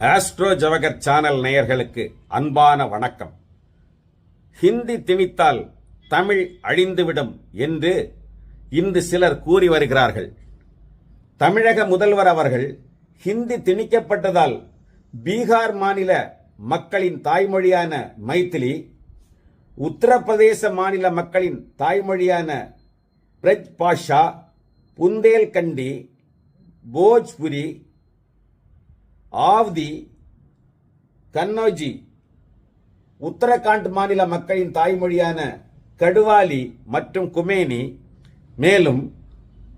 Astro Jawahar channel நேயர்களுக்கு அன்பான வணக்கம். ஹிந்தி திணித்தால் தமிழ் அழிந்துவிடும் என்று இன்று சிலர் கூறி வருகிறார்கள். தமிழக முதல்வர் அவர்கள் ஹிந்தி திணிக்கப்பட்டதால் பீகார் மாநில மக்களின் தாய்மொழியான மைத்திலி உத்தரப்பிரதேச மாநில மக்களின் தாய்மொழியான பிரஜ் பாஷா புந்தேல்கண்டி போஜ்புரி ஆவ்தி கன்னோஜி உத்தரகாண்ட் மாநில மக்களின் தாய்மொழியான கடுவாலி மற்றும் குமேனி மேலும்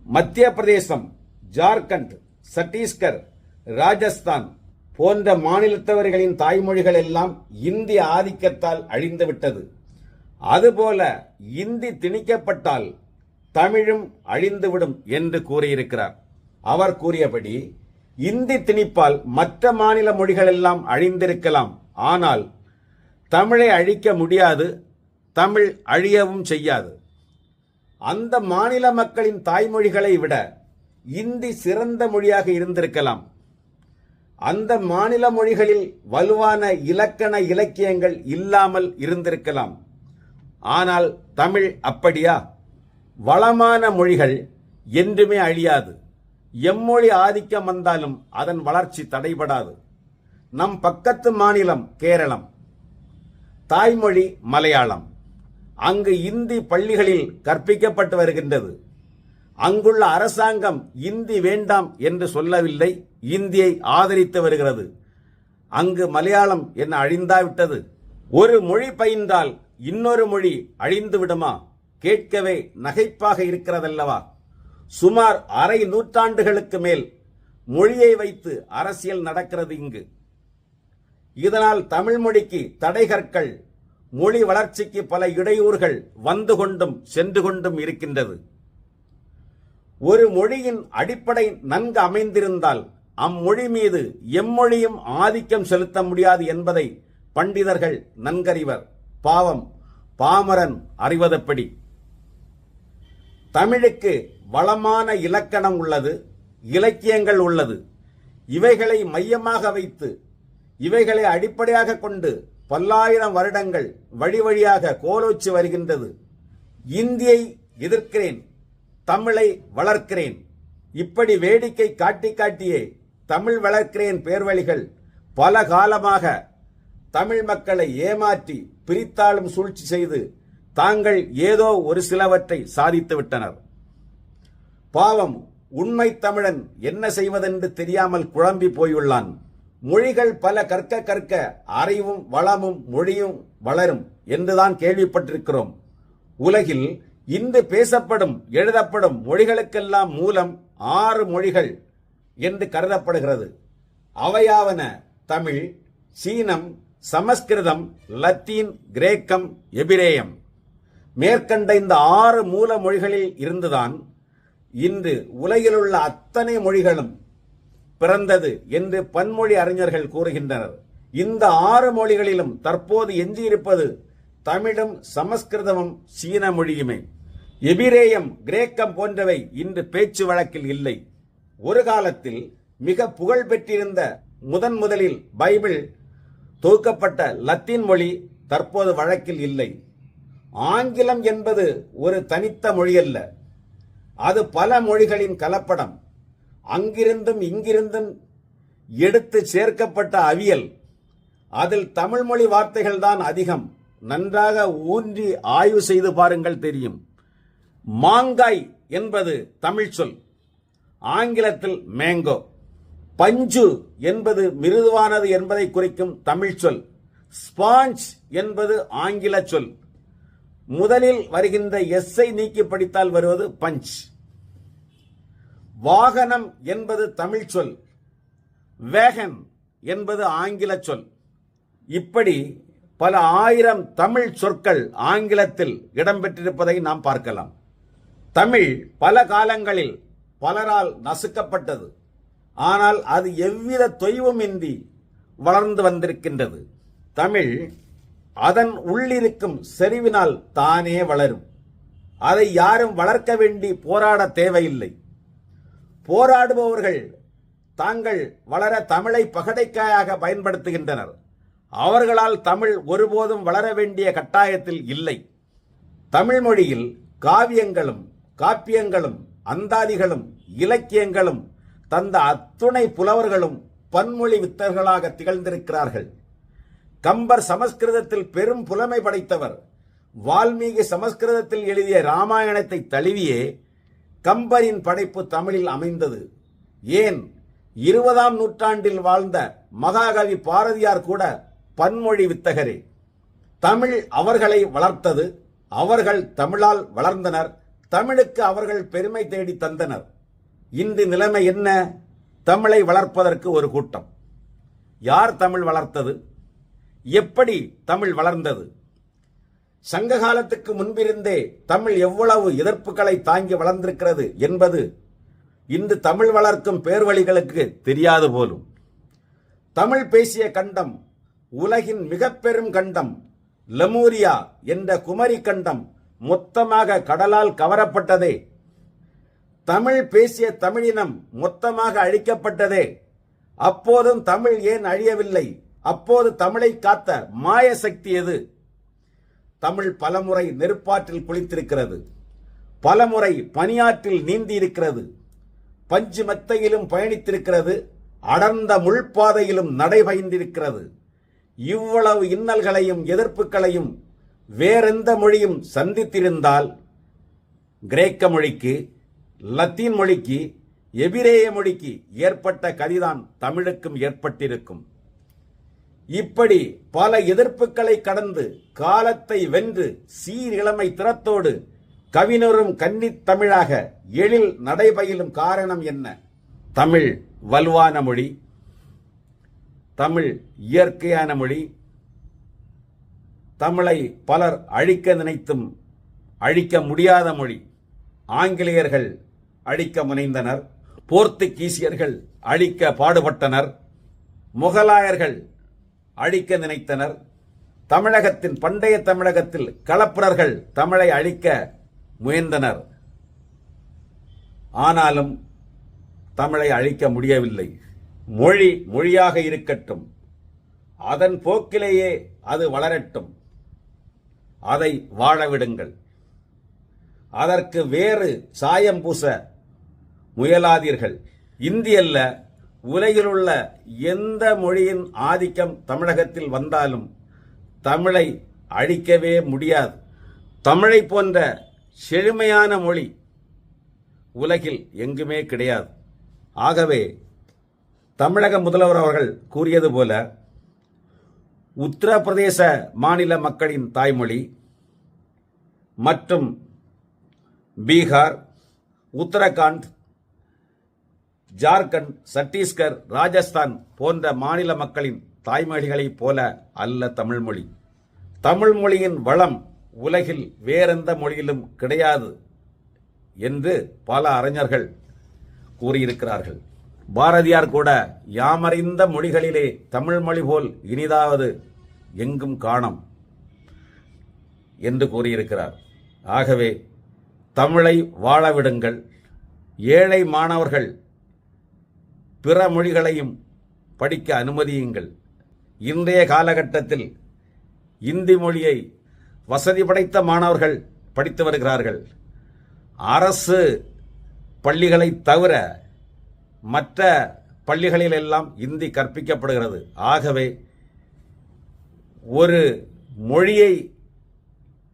மத்திய பிரதேசம் ஜார்க்கண்ட் சத்தீஸ்கர் ராஜஸ்தான் போன்ற மாநிலத்தவர்களின் தாய்மொழிகள் எல்லாம் இந்தி ஆதிக்கத்தால் அழிந்துவிட்டது. அதுபோல இந்தி திணிக்கப்பட்டால் தமிழும் அழிந்துவிடும் என்று கூறியிருக்கிறார். அவர் கூறியபடி இந்தி திணிப்பால் மற்ற மாநில மொழிகள் எல்லாம் அழிந்திருக்கலாம். ஆனால் தமிழை அழிக்க முடியாது தமிழ் அழியவும் செய்யாது. அந்த மாநில மக்களின் தாய்மொழிகளை விட இந்தி சிறந்த மொழியாக இருந்திருக்கலாம். அந்த மாநில மொழிகளில் வலுவான இலக்கண இலக்கியங்கள் இல்லாமல் இருந்திருக்கலாம். ஆனால் தமிழ் அப்படியா? வளமான மொழிகள் என்றுமே அழியாது. எம்மொழி ஆதிக்கம் வந்தாலும் அதன் வளர்ச்சி தடைபடாது. நம் பக்கத்து மாநிலம் கேரளம். தாய்மொழி மலையாளம். அங்கு இந்தி பள்ளிகளில் கற்பிக்கப்பட்டு வருகின்றது. அங்குள்ள அரசாங்கம் இந்தி வேண்டாம் என்று சொல்லவில்லை இந்தியை ஆதரித்து வருகிறது. அங்கு மலையாளம் என்ன அழிந்தாவிட்டது. ஒரு மொழி பயின்றால் இன்னொரு மொழி அழிந்து விடுமா கேட்கவே நகைப்பாக இருக்கிறதல்லவா? சுமார் அரை நூற்றாண்டுகளுக்கு மேல் மொழியை வைத்து அரசியல் நடக்கிறது இங்கு. இதனால் தமிழ் மொழிக்கு தடைகற்கள் மொழி வளர்ச்சிக்கு பல இடையூறுகள் வந்து கொண்டும் சென்று கொண்டும் இருக்கின்றது. ஒரு மொழியின் அடிப்படை நன்கு அமைந்திருந்தால் அம்மொழி மீது எம்மொழியும் ஆதிக்கம் செலுத்த முடியாது என்பதை பண்டிதர்கள் நன்கறிவர். பாவம் பாமரன் அறிவதப்படி. தமிழுக்கு வளமான இலக்கணம் உள்ளது இலக்கியங்கள் உள்ளது. இவைகளை மையமாக வைத்து இவைகளை அடிப்படையாக கொண்டு பல்லாயிரம் வருடங்கள் வழி வழியாக கோலோச்சி வருகின்றது. இந்தியை எதிர்க்கிறேன் தமிழை வளர்க்கிறேன். இப்படி வேடிக்கை காட்டி காட்டியே தமிழ் வளர்க்கிறேன் பேர்வழிகள் பல காலமாக தமிழ் மக்களை ஏமாற்றி பிரித்தாளும் சூழ்ச்சி செய்து தாங்கள் ஏதோ ஒரு சிலவற்றை சாதித்து விட்டனர். பாவம் உண்மை தமிழன் என்ன செய்வதென்று தெரியாமல் குழம்பி போயுள்ளான். மொழிகள் பல கற்க கற்க அறிவும் வளமும் மொழியும் வளரும் என்றுதான் கேள்விப்பட்டிருக்கிறோம். உலகில் இன்று பேசப்படும் எழுதப்படும் மொழிகளுக்கெல்லாம் மூலம் ஆறு மொழிகள் என்று கருதப்படுகிறது. அவையாவன தமிழ் சீனம் சமஸ்கிருதம் லத்தீன் கிரேக்கம் எபிரேயம். மேற்கண்ட இந்த ஆறு மூல மொழிகளில் இருந்துதான் இன்று உலகிலுள்ள அத்தனை மொழிகளும் பிறந்தது என்று பன்மொழி அறிஞர்கள் கூறுகின்றனர். இந்த ஆறு மொழிகளிலும் தற்போது எஞ்சியிருப்பது தமிழும் சமஸ்கிருதமும் சீன மொழியுமே. எபிரேயம் கிரேக்கம் போன்றவை இன்று பேச்சு வழக்கில் இல்லை. ஒரு காலத்தில் மிக புகழ் பெற்றிருந்த முதன் முதலில் பைபிள் தொகுக்கப்பட்ட லத்தீன் மொழி தற்போது வழக்கில் இல்லை. ஆங்கிலம் என்பது ஒரு தனித்த மொழி அல்ல அது பல மொழிகளின் கலப்படம். அங்கிருந்தும் இங்கிருந்தும் எடுத்து சேர்க்கப்பட்ட அவியல். அதில் தமிழ் மொழி வார்த்தைகள் தான் அதிகம். நன்றாக ஊன்றி ஆய்வு செய்து பாருங்கள் தெரியும். மாங்காய் என்பது தமிழ் சொல். ஆங்கிலத்தில் மேங்கோ பஞ்சு என்பது மிருதுவானது என்பதை குறிக்கும் தமிழ் சொல். ஸ்பாஞ்ச் என்பது ஆங்கில சொல். முதலில் வருகின்ற எஸ்ஐ நீக்கி படித்தால் வருவது பஞ்ச். வாகனம் என்பது தமிழ் சொல். வேகன் என்பது ஆங்கில சொல். இப்படி பல ஆயிரம் தமிழ் சொற்கள் ஆங்கிலத்தில் இடம்பெற்றிருப்பதை நாம் பார்க்கலாம். தமிழ் பல காலங்களில் பலரால் நசுக்கப்பட்டது. ஆனால் அது எவ்வித தொய்வுமின்றி வளர்ந்து வந்திருக்கின்றது. தமிழ் அதன் உள்ளிருக்கும் செறிவினால் தானே வளரும். அதை யாரும் வளர்க்க வேண்டி போராட தேவையில்லை. போராடுபவர்கள் தாங்கள் வளர தமிழை பகடைக்காயாக பயன்படுத்துகின்றனர். அவர்களால் தமிழ் ஒருபோதும் வளர வேண்டிய கட்டாயத்தில் இல்லை. தமிழ் மொழியில் காவியங்களும் காப்பியங்களும் அந்தாதிகளும் இலக்கியங்களும் தந்த அத்துணை புலவர்களும் பன்மொழி வித்தர்களாக திகழ்ந்திருக்கிறார்கள். கம்பர் சமஸ்கிருதத்தில் பெரும் புலமை படைத்தவர். வால்மீகி சமஸ்கிருதத்தில் எழுதிய ராமாயணத்தை தழுவியே கம்பரின் படைப்பு தமிழில் அமைந்தது. ஏன்? இருபதாம் நூற்றாண்டில் வாழ்ந்த மகாகவி பாரதியார் கூட பன்மொழி வித்தகரே. தமிழ் அவர்களை வளர்த்தது அவர்கள் தமிழால் வளர்ந்தனர் தமிழுக்கு அவர்கள் பெருமை தேடி தந்தனர். இன்று நிலைமை என்ன? தமிழை வளர்ப்பதற்கு ஒரு கூட்டம். யார் தமிழ் வளர்த்தது? எப்படி தமிழ் வளர்ந்தது? சங்க காலத்துக்கு முன்பிருந்தே தமிழ் எவ்வளவு எதிர்ப்புகளை தாங்கி வளர்ந்திருக்கிறது என்பது இன்று தமிழ் வளர்க்கும் பேர்வழிகளுக்கு தெரியாது போலும். தமிழ் பேசிய கண்டம் உலகின் மிக பெரும் கண்டம் லெமூரியா என்ற குமரி கண்டம் மொத்தமாக கடலால் கவரப்பட்டதே. தமிழ் பேசிய தமிழினம் மொத்தமாக அழிக்கப்பட்டதே. அப்போதும் தமிழ் ஏன் அழியவில்லை? அப்போது தமிழை காத்த மாய சக்தி எது? தமிழ் பலமுறை நெருப்பாற்றில் குளித்திருக்கிறது. பலமுறை பனியாற்றில் நீந்தி இருக்கிறது பஞ்சு மெத்தையிலும் பயணித்திருக்கிறது. அடர்ந்த முள்பாதையிலும் நடைபயந்திருக்கிறது இவ்வளவு இன்னல்களையும் எதிர்ப்புகளையும் வேறெந்த மொழியும் சந்தித்திருந்தால் கிரேக்க மொழிக்கு லத்தீன் மொழிக்கு எபிரேய மொழிக்கு ஏற்பட்ட கதிதான் தமிழுக்கும் ஏற்பட்டிருக்கும். இப்படி பல எதிர்ப்புகளை கடந்து காலத்தை வென்று சீரிழமை திறத்தோடு கவினரும் கன்னித் தமிழாக எழில் நடைபயிலும் காரணம் என்ன? தமிழ் வலுவான மொழி தமிழ் இயற்கையான மொழி தமிழை பலர் அழிக்க நினைத்தும் அழிக்க முடியாத மொழி. ஆங்கிலேயர்கள் அழிக்க முனைந்தனர் போர்த்துகீசியர்கள் அழிக்க பாடுபட்டனர் முகலாயர்கள் அழிக்க நினைத்தனர். தமிழகத்தின் பண்டைய தமிழகத்தில் களப்பிரர்கள் தமிழை அழிக்க முயன்றனர். ஆனாலும் தமிழை அழிக்க முடியவில்லை. மொழி மொழியாக இருக்கட்டும். அதன் போக்கிலேயே அது வளரட்டும். அதை வாழவிடுங்கள். அதற்கு வேறு சாயம் பூச முயலாதீர்கள். இந்தியல்ல உலகிலுள்ள எந்த மொழியின் ஆதிக்கம் தமிழகத்தில் வந்தாலும் தமிழை அழிக்கவே முடியாது. தமிழை போன்ற செழுமையான மொழி உலகில் எங்குமே கிடையாது. ஆகவே தமிழக முதல்வர் அவர்கள் கூறியது போல உத்தரப்பிரதேச மாநில மக்களின் தாய்மொழி மற்றும் பீகார் உத்தரகாண்ட் ஜார்க்கண்ட் சத்தீஸ்கர் ராஜஸ்தான் போன்ற மாநில மக்களின் தாய்மொழிகளைப் போல அல்ல தமிழ்மொழி. தமிழ்மொழியின் வளம் உலகில் வேறெந்த மொழியிலும் கிடையாது என்று பல அறிஞர்கள் கூறியிருக்கிறார்கள். பாரதியார் கூட யாமறிந்த மொழிகளிலே தமிழ் மொழி போல் இனிதாவது எங்கும் காணம் என்று கூறியிருக்கிறார். ஆகவே தமிழை வாழவிடுங்கள் ஏழை மாணவர்கள் பிற மொழிகளையும் படிக்க அனுமதியுங்கள். இன்றைய காலகட்டத்தில் இந்தி மொழியை வசதி படைத்த மாணவர்கள் படித்து வருகிறார்கள். அரசு பள்ளிகளை தவிர மற்ற பள்ளிகளிலெல்லாம் இந்தி கற்பிக்கப்படுகிறது. ஆகவே ஒரு மொழியை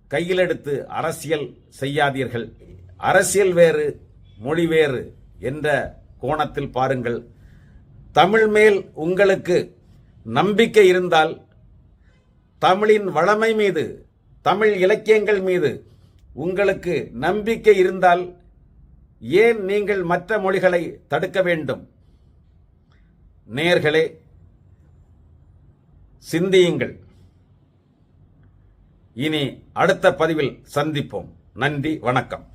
கையில் எடுத்து அரசியல் செய்யாதீர்கள். அரசியல் வேறு மொழி வேறு என்ற கோணத்தில் பாருங்கள். தமிழ் மேல் உங்களுக்கு நம்பிக்கை இருந்தால் தமிழின் வளமை மீது தமிழ் இலக்கியங்கள் மீது உங்களுக்கு நம்பிக்கை இருந்தால் ஏன் நீங்கள் மற்ற மொழிகளை தடுக்க வேண்டும்? நேர்களே சிந்தியுங்கள். இனி அடுத்த பதிவில் சந்திப்போம். நன்றி வணக்கம்.